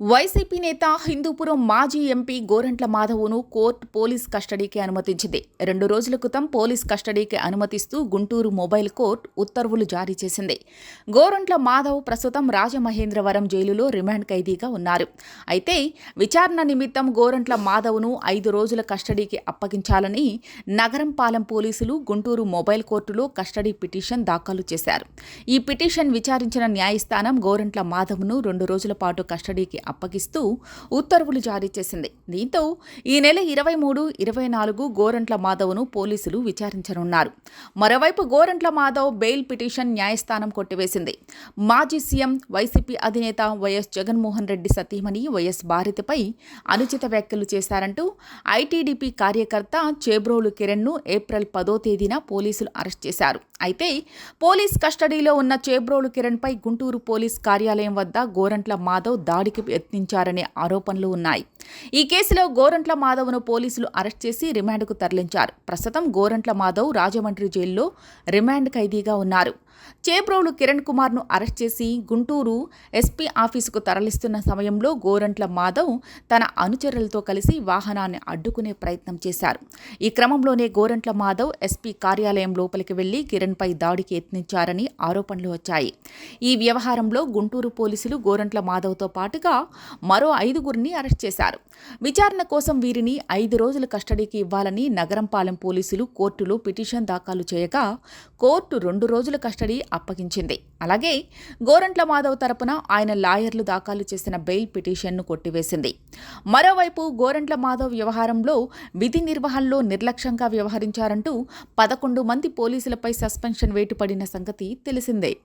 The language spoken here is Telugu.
వైసీపీ నేత హిందూపురం మాజీ ఎంపీ గోరంట్ల మాధవ్ను కోర్టు పోలీస్ కస్టడీకి అనుమతించింది. రెండు రోజుల క్రితం పోలీస్ కస్టడీకి అనుమతిస్తూ గుంటూరు మొబైల్ కోర్టు ఉత్తర్వులు జారీ చేసింది. గోరంట్ల మాధవ్ ప్రస్తుతం రాజమహేంద్రవరం జైలులో రిమాండ్ ఖైదీగా ఉన్నారు. అయితే విచారణ నిమిత్తం గోరంట్ల మాధవ్ను ఐదు రోజుల కస్టడీకి అప్పగించాలని నగరంపాలెం పోలీసులు గుంటూరు మొబైల్ కోర్టులో కస్టడీ పిటిషన్ దాఖలు చేశారు. ఈ పిటిషన్ విచారించిన న్యాయస్థానం గోరంట్ల మాధవ్ను రెండు రోజుల పాటు కస్టడీకి అప్పగిస్తూ ఉత్తర్వులు జారీ చేసింది. దీంతో ఈ నెల ఇరవై మూడు ఇరవై నాలుగు గోరంట్ల మాధవ్ను పోలీసులు విచారించనున్నారు. మరోవైపు గోరంట్ల మాధవ్ బెయిల్ పిటిషన్ న్యాయస్థానం కొట్టివేసింది. మాజీ సీఎం వైసీపీ అధినేత వైఎస్ జగన్మోహన్ రెడ్డి సతీమణి వైఎస్ భారతిపై అనుచిత వ్యాఖ్యలు చేశారంటూ ఐటీడీపీ కార్యకర్త చేబ్రోలు కిరణ్ను ఏప్రిల్ పదో తేదీన పోలీసులు అరెస్ట్ చేశారు. అయితే పోలీస్ కస్టడీలో ఉన్న చేబ్రోలు కిరణ్పై గుంటూరు పోలీస్ కార్యాలయం వద్ద గోరంట్ల మాధవ్ దాడికి యత్నించారనే ఆరోపణలు ఉన్నాయి. ఈ కేసులో గోరంట్ల మాధవ్ను పోలీసులు అరెస్ట్ చేసి రిమాండ్కు తరలించారు. ప్రస్తుతం గోరంట్ల మాధవ్ రాజమండ్రి జైల్లో రిమాండ్ ఖైదీగా ఉన్నారు. చేబ్రోలు కిరణ్ కుమార్ను అరెస్ట్ చేసి గుంటూరు ఎస్పీ ఆఫీసుకు తరలిస్తున్న సమయంలో గోరంట్ల మాధవ్ తన అనుచరులతో కలిసి వాహనాన్ని అడ్డుకునే ప్రయత్నం చేశారు. ఈ క్రమంలోనే గోరంట్ల మాధవ్ ఎస్పీ కార్యాలయం లోపలికి వెళ్ళి కిరణ్పై దాడికి యత్నించారని ఆరోపణలు వచ్చాయి. ఈ వ్యవహారంలో గుంటూరు పోలీసులు గోరంట్ల మాధవ్తో పాటుగా మరో ఐదుగురిని అరెస్ట్ చేశారు. విచారణ కోసం వీరిని ఐదు రోజుల కస్టడీకి ఇవ్వాలని నగరంపాలెం పోలీసులు కోర్టులో పిటిషన్ దాఖలు చేయగా కోర్టు రెండు రోజుల కస్టడీ అప్పగించింది. అలాగే గోరంట్ల మాధవ్ తరపున ఆయన లాయర్లు దాఖలు చేసిన బెయిల్ పిటిషన్ను కొట్టివేసింది. మరోవైపు గోరంట్ల మాధవ్ వ్యవహారంలో విధి నిర్వహణలో నిర్లక్ష్యంగా వ్యవహరించారంటూ పదకొండు మంది పోలీసులపై సస్పెన్షన్ వేటుపడిన సంగతి తెలిసిందే.